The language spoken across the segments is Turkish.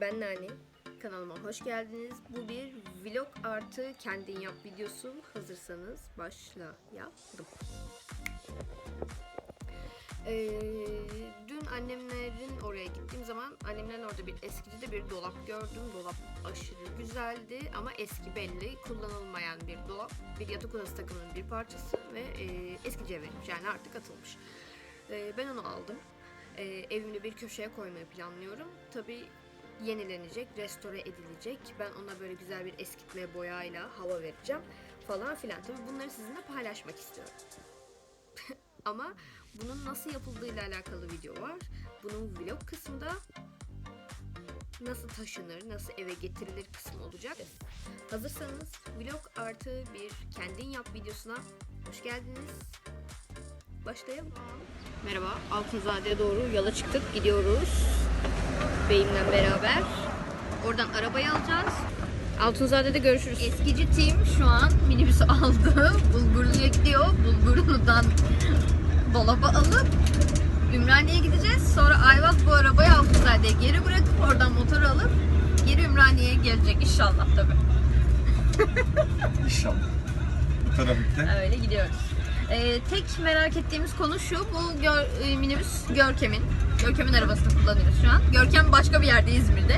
Ben Nani. Kanalıma hoş geldiniz. Bu bir vlog artı kendin yap videosu. Hazırsanız başlayalım. Ee, dün annemlerin oraya gittiğim zaman annemlerin orada bir eskicide bir dolap gördüm. Dolap aşırı güzeldi ama eski belli. Kullanılmayan bir dolap. Bir yatak odası takımının bir parçası ve e, eskiciye verilmiş. Yani artık atılmış. Ee, ben onu aldım. Ee, evimde bir köşeye koymayı planlıyorum. Tabii yenilenecek, restore edilecek. Ben ona böyle güzel bir eskitme boyayla hava vereceğim falan filan. Tabii bunları sizinle paylaşmak istiyorum. Ama bunun nasıl yapıldığıyla alakalı video var. Bunun vlog kısmında nasıl taşınır, nasıl eve getirilir kısmı olacak. Hazırsanız vlog artı bir kendin yap videosuna hoş geldiniz. Başlayalım. Merhaba, Altınzade'ye doğru yola çıktık, gidiyoruz. Beyimle beraber. Oradan arabayı alacağız. Altunzade'de görüşürüz. Eskici team şu an minibüsü aldı. Bulgurlu'ya gidiyor. Bulgurlu'dan dolaba alıp Ümraniye'ye gideceğiz. Sonra Ayvaz bu arabayı Altınzade'ye geri bırakıp oradan motoru alıp geri Ümraniye'ye gelecek inşallah tabii. İnşallah. Bu trafikte. Öyle gidiyoruz. Ee, tek merak ettiğimiz konu şu. Bu gör- e, minibüs Görkem'in. Görkem'in arabasını kullanıyoruz şu an. Görkem başka bir yerde İzmir'de.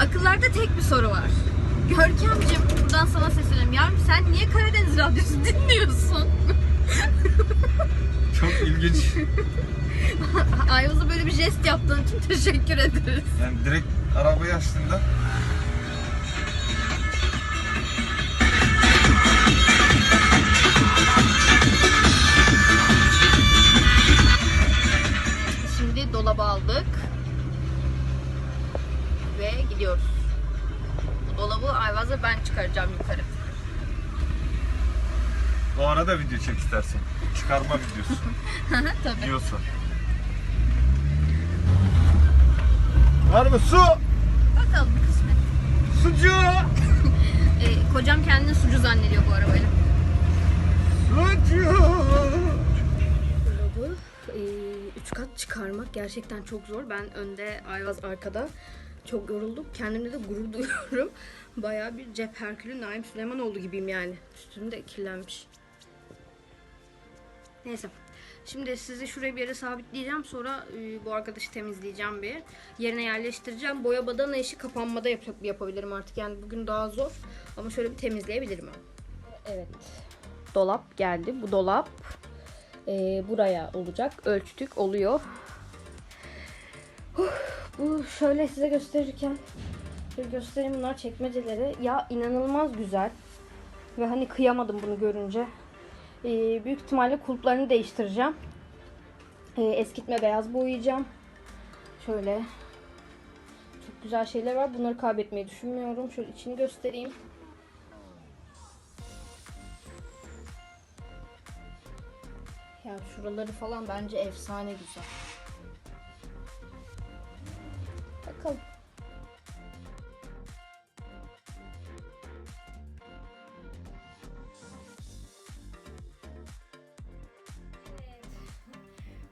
Akıllarda tek bir soru var. Görkem'cim buradan sana sesleniyorum. Yavrum sen niye Karadeniz Radyosu dinliyorsun? Çok ilginç. Ayvaz'a böyle bir jest yaptığın için teşekkür ederiz. Yani direkt arabayı açtığında dolabı aldık. Ve gidiyoruz. Bu dolabı Ayvaz'a ben çıkaracağım yukarı. o arada video çek istersen. Çıkarma videosu Tabii. diyorsa. Var mı su? Bakalım kısmet. Sucu! Ee, kocam kendini sucu zannediyor bu arabayla. Sucu! Üç kat çıkarmak gerçekten çok zor. Ben önde, Ayvaz arkada. Çok yoruldum. Kendimde de gurur duyuyorum. Bayağı bir cep herkülü Naim Süleymanoğlu gibiyim yani. Üstüm de kirlenmiş. Neyse. Şimdi sizi şuraya bir yere sabitleyeceğim. Sonra e, bu arkadaşı temizleyeceğim bir. Yerine yerleştireceğim. Boya badana işi kapanmada yap- yapabilirim artık. Yani bugün daha zor. Ama şöyle bir temizleyebilirim. Evet. Dolap geldi. Bu dolap e, buraya olacak. Ölçtük oluyor. Huh, bu şöyle size gösterirken bir göstereyim bunlar çekmeceleri. Ya inanılmaz güzel. Ve hani kıyamadım bunu görünce. E, büyük ihtimalle kulplarını değiştireceğim. E, eskitme beyaz boyayacağım. Şöyle. Çok güzel şeyler var. Bunları kaybetmeyi düşünmüyorum. Şöyle içini göstereyim. Ya şuraları falan bence efsane güzel. Bakalım.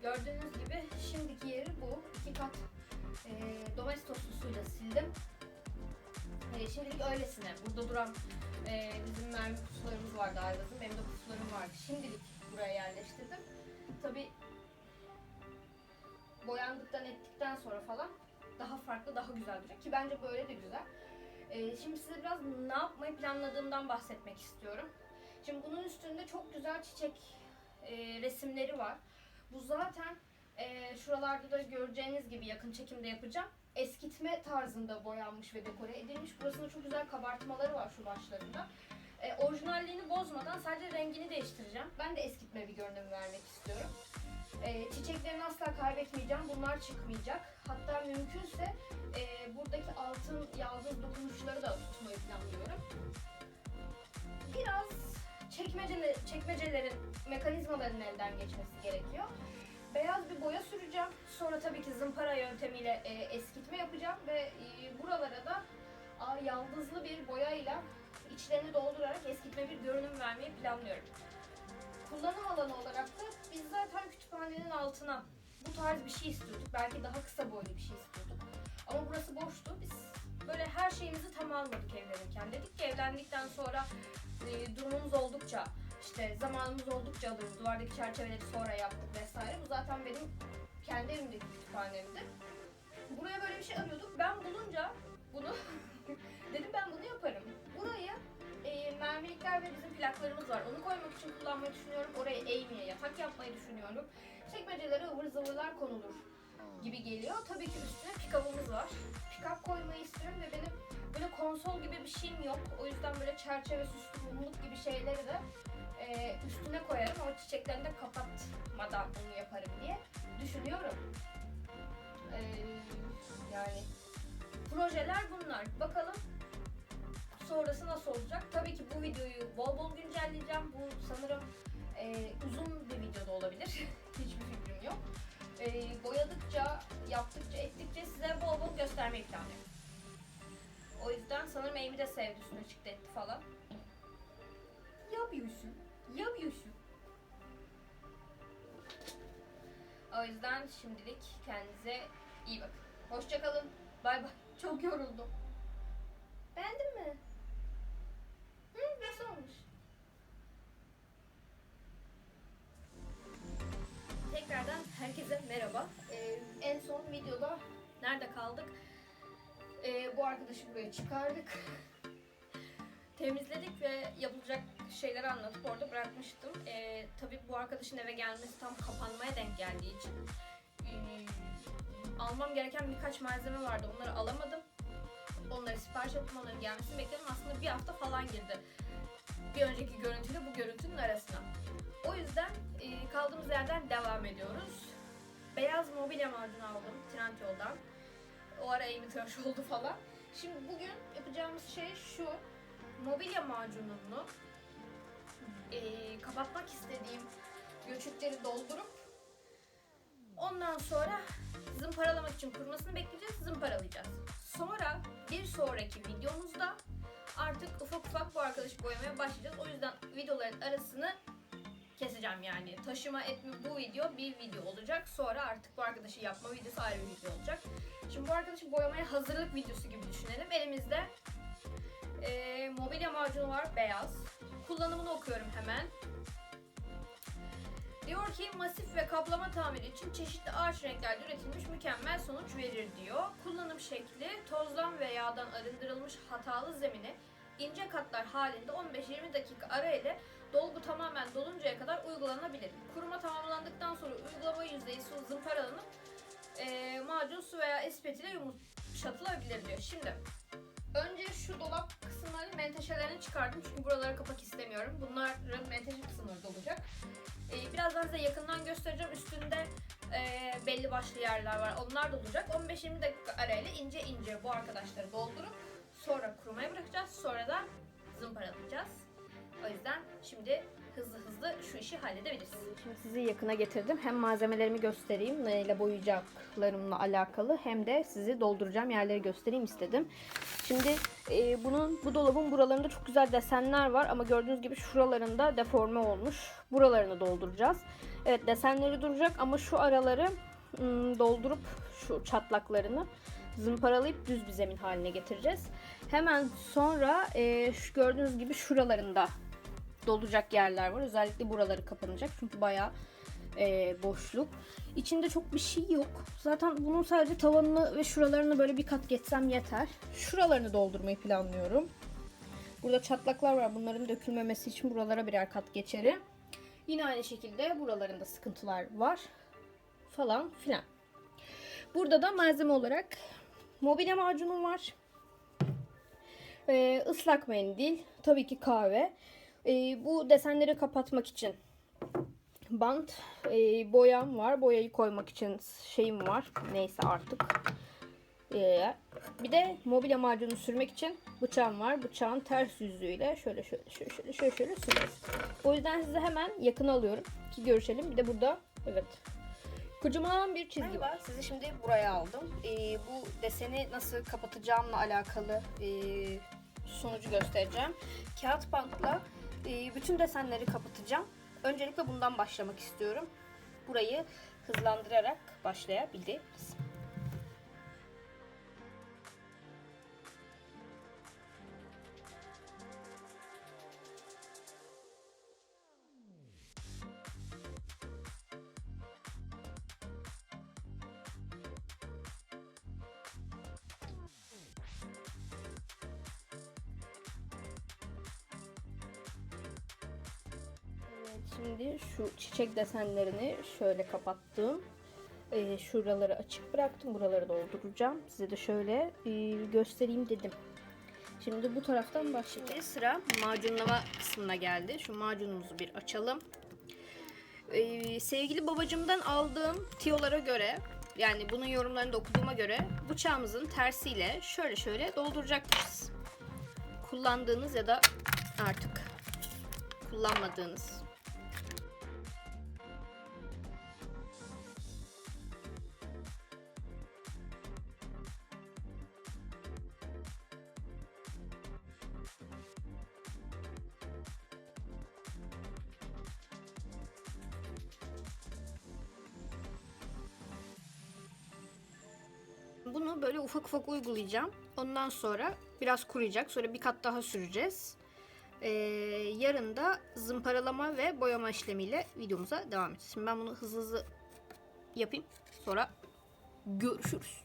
Gördüğünüz gibi şimdiki yeri bu. İki kat e, domestos suyla sildim. E, şimdilik öylesine. Burada duran e, bizim mermi kutularımız vardı Ayvaz'ın. Benim de kutularım vardı. Şimdilik buraya yerleştirdim. Tabi boyandıktan ettikten sonra falan daha farklı, daha güzel duracak. Ki bence böyle de güzel. E, şimdi size biraz ne yapmayı planladığımdan bahsetmek istiyorum. Şimdi bunun üstünde çok güzel çiçek e, resimleri var. Bu zaten e, şuralarda da göreceğiniz gibi yakın çekimde yapacağım. Eskitme tarzında boyanmış ve dekore edilmiş. Burasında çok güzel kabartmaları var şu başlarında. E, orijinalliğini bozmadan sadece rengini değiştireceğim. Ben de eskitme bir görünüm vermek istiyorum. E, çiçeklerini asla kaybetmeyeceğim. Bunlar çıkmayacak. Hatta mümkünse e, buradaki altın yaldız dokunuşları da tutmayı planlıyorum. Biraz çekmecele, çekmecelerin mekanizmalarının elden geçmesi gerekiyor. Beyaz bir boya süreceğim. Sonra tabii ki zımpara yöntemiyle e, eskitme yapacağım ve e, buralara da a, yaldızlı bir boyayla içlerini doldurarak eskitme bir görünüm vermeyi planlıyorum. Kullanım alanı olarak da biz zaten kütüphanenin altına bu tarz bir şey istiyorduk. Belki daha kısa boylu bir şey istiyorduk. Ama burası boştu. Biz böyle her şeyimizi tam almadık evlenirken. Dedik ki evlendikten sonra e, durumumuz oldukça işte zamanımız oldukça alırız. Duvardaki çerçeveleri sonra yaptık vesaire. Bu zaten benim kendi evimdeki kütüphanemdi. Buraya böyle bir şey arıyorduk. Ben bulunca bunu dedim ben bunu yaparım. Buraya mermerikler ve bizim plaklarımız var. Onu koymak için kullanmayı düşünüyorum. Oraya eğmeye, yatak yapmayı düşünüyorum. Çekmecelere ıvır zıvırlar konulur gibi geliyor. Tabii ki üstüne pikabımız var. Pikap koymayı istiyorum ve benim böyle konsol gibi bir şeyim yok. O yüzden böyle çerçeve, süslü, mumluk gibi şeyleri de e, üstüne koyarım ama çiçeklerini de kapatmadan onu yaparım diye düşünüyorum. E, yani projeler bunlar. Bakalım sonrası nasıl olacak? Tabii ki bu videoyu bol bol güncelleyeceğim. Bu sanırım e, uzun bir video da olabilir. Hiçbir fikrim yok. E, boyadıkça, yaptıkça, ettikçe size bol bol göstermeyi planlıyorum. O yüzden sanırım Amy de sevdi üstüne çıktı etti falan. Yapıyorsun. Yapıyorsun. O yüzden şimdilik kendinize iyi bakın. Hoşçakalın. Bay bay. Çok yoruldum. Beğendin mi? Nerede kaldık? Ee, bu arkadaşı buraya çıkardık. Temizledik ve yapılacak şeyleri anlatıp orada bırakmıştım. Ee, tabii bu arkadaşın eve gelmesi tam kapanmaya denk geldiği için ee, almam gereken birkaç malzeme vardı. Onları alamadım. Onları sipariş ettim. Onların gelmesini bekledim. Aslında bir hafta falan girdi. Bir önceki görüntüyle bu görüntünün arasına. O yüzden e, kaldığımız yerden devam ediyoruz. Beyaz mobilya macunu aldım Trendyol'dan. O ara Amy tıraş oldu falan. Şimdi bugün yapacağımız şey şu. Mobilya macununu e, kapatmak istediğim göçükleri doldurup ondan sonra zımparalamak için kurumasını bekleyeceğiz, zımparalayacağız. Sonra bir sonraki videomuzda artık ufak ufak bu arkadaşı boyamaya başlayacağız. O yüzden videoların arasını keseceğim yani. Taşıma etme bu video bir video olacak. Sonra artık bu arkadaşı yapma videosu ayrı bir video olacak. Şimdi bu arkadaşı boyamaya hazırlık videosu gibi düşünelim. Elimizde eee, mobilya macunu var beyaz. Kullanımını okuyorum hemen. Diyor ki masif ve kaplama tamiri için çeşitli ağaç renklerde üretilmiş mükemmel sonuç verir diyor. Kullanım şekli tozdan ve yağdan arındırılmış hatalı zemine ince katlar halinde 15-20 dakika ara ile dolgu tamamen doluncaya kadar uygulanabilir. Kuruma tamamlandıktan sonra uygulama yüzeyi su zımparalanıp eee macun su veya espet ile yumuşatılabilir diyor. Şimdi önce şu dolap kısımlarının menteşelerini çıkardım çünkü buralara kapak istemiyorum. Bunların menteşe kısımları dolacak. Ee, birazdan size yakından göstereceğim. Üstünde e, belli başlı yerler var. Onlar da olacak. 15-20 dakika arayla ince ince bu arkadaşları doldurup sonra kurumaya bırakacağız. Sonra da zımparalayacağız. O yüzden şimdi hızlı hızlı şu işi halledebiliriz. Şimdi sizi yakına getirdim. Hem malzemelerimi göstereyim neyle boyayacaklarımla alakalı hem de sizi dolduracağım yerleri göstereyim istedim. Şimdi e, bunun bu dolabın buralarında çok güzel desenler var ama gördüğünüz gibi şuralarında deforme olmuş. Buralarını dolduracağız. Evet desenleri duracak ama şu araları ım, doldurup şu çatlaklarını zımparalayıp düz bir zemin haline getireceğiz. Hemen sonra e, şu gördüğünüz gibi şuralarında dolacak yerler var. Özellikle buraları kapanacak çünkü bayağı e, boşluk. İçinde çok bir şey yok. Zaten bunun sadece tavanını ve şuralarını böyle bir kat geçsem yeter. Şuralarını doldurmayı planlıyorum. Burada çatlaklar var. Bunların dökülmemesi için buralara birer kat geçerim. Yine aynı şekilde buralarında sıkıntılar var. Falan filan. Burada da malzeme olarak mobilya macunum var. Ee, ıslak mendil. Tabii ki kahve. Ee, bu desenleri kapatmak için bant, e, boyam var. Boyayı koymak için şeyim var. Neyse artık. Ee, bir de mobilya macunu sürmek için bıçağım var. Bıçağın ters yüzüyle şöyle şöyle şöyle şöyle şöyle, şöyle sürüyoruz. O yüzden size hemen yakın alıyorum ki görüşelim. Bir de burada evet kocaman bir çizgi var. Sizi şimdi buraya aldım. Ee, bu deseni nasıl kapatacağımla alakalı e, sonucu göstereceğim. Kağıt bantla e, bütün desenleri kapatacağım. Öncelikle bundan başlamak istiyorum. Burayı hızlandırarak başlayabiliriz. Şimdi şu çiçek desenlerini şöyle kapattım. Ee, şuraları açık bıraktım. Buraları dolduracağım. Size de şöyle e, göstereyim dedim. Şimdi bu taraftan başlayalım. Sıra macunlama kısmına geldi. Şu macunumuzu bir açalım. Ee, sevgili babacımdan aldığım tiyolara göre yani bunun yorumlarını da okuduğuma göre bıçağımızın tersiyle şöyle şöyle dolduracakmışız. Kullandığınız ya da artık kullanmadığınız Bunu böyle ufak ufak uygulayacağım. Ondan sonra biraz kuruyacak. Sonra bir kat daha süreceğiz. Ee, yarın da zımparalama ve boyama işlemiyle videomuza devam edeceğiz. Şimdi ben bunu hızlı hızlı yapayım. Sonra görüşürüz.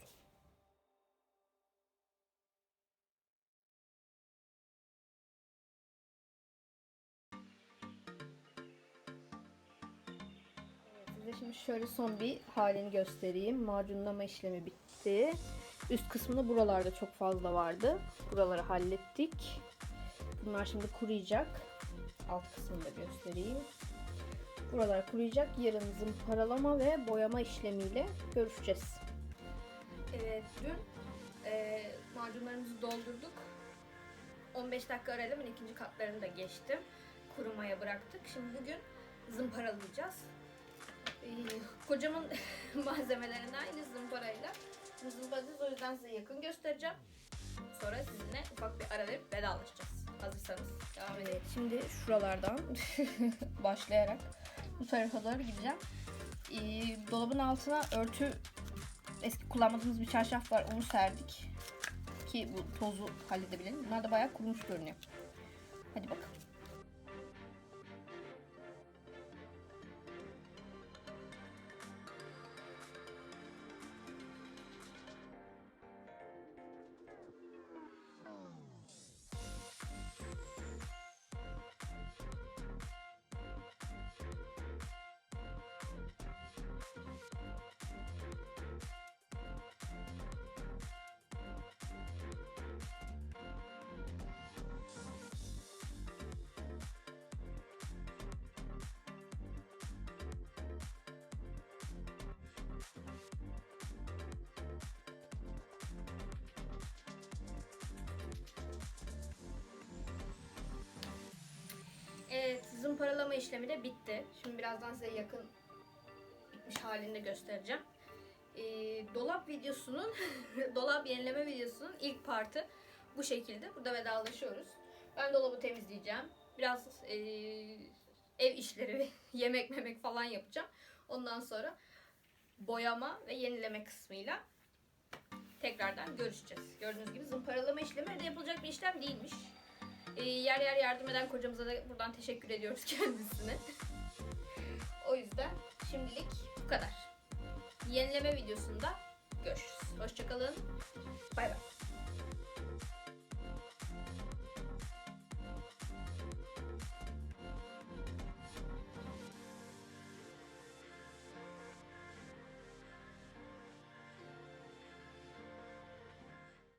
Size şimdi şöyle son bir halini göstereyim. Macunlama işlemi bitti. Üst kısmında buralarda çok fazla vardı. Buraları hallettik. Bunlar şimdi kuruyacak. Alt kısmını da göstereyim. Buralar kuruyacak. Yarın zımparalama ve boyama işlemiyle görüşeceğiz. Evet, dün e, macunlarımızı doldurduk. 15 dakika aradım. ikinci katlarını da geçtim. Kurumaya bıraktık. Şimdi bugün zımparalayacağız. Ee, kocamın malzemelerinden aynı zımparayla zımpalayacağız. O yüzden size yakın göstereceğim. Sonra sizinle ufak bir ara verip vedalaşacağız. Hazırsanız devam edelim. Şimdi şuralardan başlayarak bu tarafa doğru gideceğim. Ee, dolabın altına örtü eski kullanmadığımız bir çarşaf var. Onu serdik. Ki bu tozu halledebilelim. Bunlar da bayağı kurumuş görünüyor. Hadi bakalım. Evet, zımparalama işlemi de bitti. Şimdi birazdan size yakın bitmiş halini de göstereceğim. Ee, dolap videosunun, dolap yenileme videosunun ilk partı bu şekilde. Burada vedalaşıyoruz. Ben dolabı temizleyeceğim. Biraz ee, ev işleri, yemek memek falan yapacağım. Ondan sonra boyama ve yenileme kısmıyla tekrardan görüşeceğiz. Gördüğünüz gibi zımparalama işlemi evde yapılacak bir işlem değilmiş. Ee, yer yer yardım eden kocamıza da buradan teşekkür ediyoruz kendisine. o yüzden şimdilik bu kadar. Yenileme videosunda görüşürüz. Hoşçakalın. Bay bay.